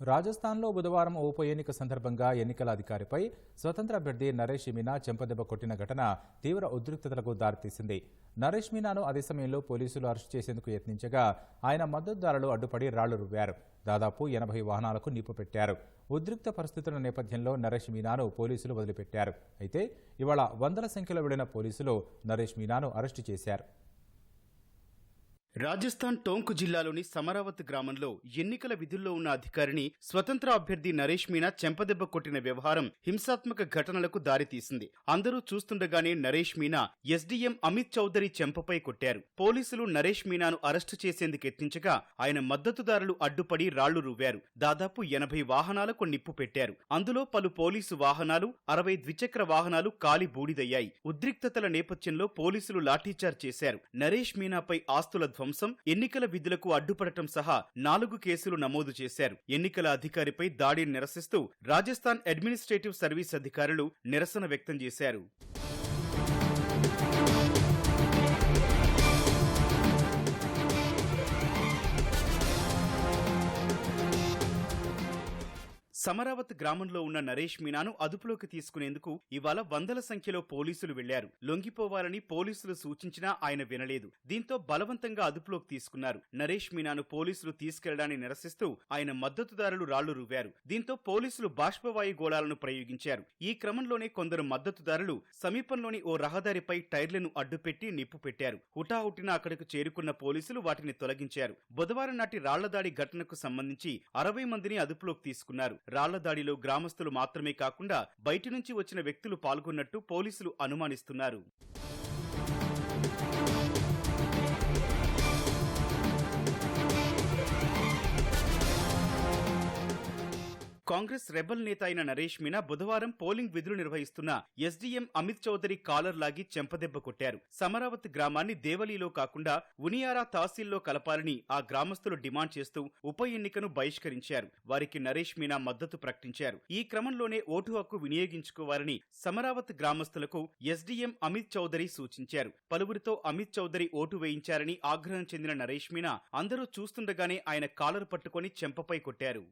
రాజస్థాన్లో బుధవారం ఉప ఎన్నిక సందర్భంగా ఎన్నికల అధికారిపై స్వతంత్ర అభ్యర్థి నరేష్ మీనా చెంపదెబ్బ కొట్టిన ఘటన తీవ్ర ఉద్రిక్తతలకు దారితీసింది. నరేష్ మీనాను అదే సమయంలో పోలీసులు అరెస్టు చేసేందుకు యత్నించగా ఆయన మద్దతుదారులు అడ్డుపడి రాళ్ళు రువ్వారు. దాదాపు ఎనభై వాహనాలకు నిప్పు పెట్టారు. ఉద్రిక్త పరిస్థితుల నేపథ్యంలో నరేష్ మీనాను పోలీసులు వదిలిపెట్టారు. అయితే ఇవాళ వందల సంఖ్యలో వెళ్ళిన పోలీసులు నరేష్ మీనాను అరెస్టు చేశారు. రాజస్థాన్ టోంక్ జిల్లాలోని సమరావత్ గ్రామంలో ఎన్నికల విధుల్లో ఉన్న అధికారిని స్వతంత్ర అభ్యర్థి నరేష్ మీనా చెంపదెబ్బ కొట్టిన వ్యవహారం హింసాత్మక ఘటనలకు దారితీసింది. అందరూ చూస్తుండగానే నరేష్ మీనా ఎస్డీఎం అమిత్ చౌదరి చెంపపై కొట్టారు. పోలీసులు నరేష్ మీనాను అరెస్టు చేసేందుకు యత్నించగా ఆయన మద్దతుదారులు అడ్డుపడి రాళ్ళు రువ్వారు. దాదాపు ఎనభై వాహనాలకు నిప్పు పెట్టారు. అందులో పలు పోలీసు వాహనాలు అరవై ద్విచక్ర వాహనాలు కాలి బూడిదయ్యాయి. ఉద్రిక్తతల నేపథ్యంలో పోలీసులు లాఠీచార్జ్ చేశారు. నరేష్ మీనాపై ఆస్తుల ధ్వంసం ఎన్నికల విధులకు అడ్డుపడటం సహా నాలుగు కేసులు నమోదు చేశారు. ఎన్నికల అధికారిపై దాడిని నిరసిస్తూ రాజస్థాన్ అడ్మినిస్ట్రేటివ్ సర్వీస్ అధికారులు నిరసన వ్యక్తం చేశారు. సమరావత్ గ్రామంలో ఉన్న నరేష్ మీనాను అదుపులోకి తీసుకునేందుకు ఇవాళ వందల సంఖ్యలో పోలీసులు వెళ్ళారు. లొంగిపోవాలని పోలీసులు సూచించినా ఆయన వినలేదు. దీంతో బలవంతంగా అదుపులోకి తీసుకున్నారు. నరేష్ మీనాను పోలీసులు తీసుకెళ్ళడాన్ని నిరసిస్తూ ఆయన మద్దతుదారులు రాళ్ళు రువ్వారు. దీంతో పోలీసులు బాష్పవాయు గోళాలను ప్రయోగించారు. ఈ క్రమంలోనే కొందరు మద్దతుదారులు సమీపంలోని ఓ రహదారిపై టైర్లను అడ్డుపెట్టి నిప్పు పెట్టారు. హుటాహుటిన అక్కడకు చేరుకున్న పోలీసులు వాటిని తొలగించారు. బుధవారం నాటి రాళ్ళదాడి ఘటనకు సంబంధించి అరవై మందిని అదుపులోకి తీసుకున్నారు. రాళ్ళ దాడిలో గ్రామస్తులు మాత్రమే కాకుండా బయటి నుంచి వచ్చిన వ్యక్తులు పాల్గొన్నట్టు పోలీసులు అనుమానిస్తున్నారు. కాంగ్రెస్ రెబల్ నేత అయిన నరేష్ మీనా బుధవారం పోలింగ్ విధులు నిర్వహిస్తున్న ఎస్డీఎం అమిత్ చౌదరి కాలర్ లాగి చెంపదెబ్బ కొట్టారు. సమరావతి గ్రామాన్ని దేవలీలో కాకుండా ఉనియారా తహసీల్లో కలపాలని ఆ గ్రామస్తులు డిమాండ్ చేస్తూ ఉప ఎన్నికను బహిష్కరించారు. వారికి నరేష్ మీనా మద్దతు ప్రకటించారు. ఈ క్రమంలోనే ఓటు హక్కు వినియోగించుకోవాలని సమరావతి గ్రామస్తులకు ఎస్డీఎం అమిత్ చౌదరి సూచించారు. పలువురితో అమిత్ చౌదరి ఓటు వేయించారని ఆగ్రహం చెందిన నరేష్ మీనా అందరూ చూస్తుండగానే ఆయన కాలర్ పట్టుకొని చెంపపై కొట్టారు.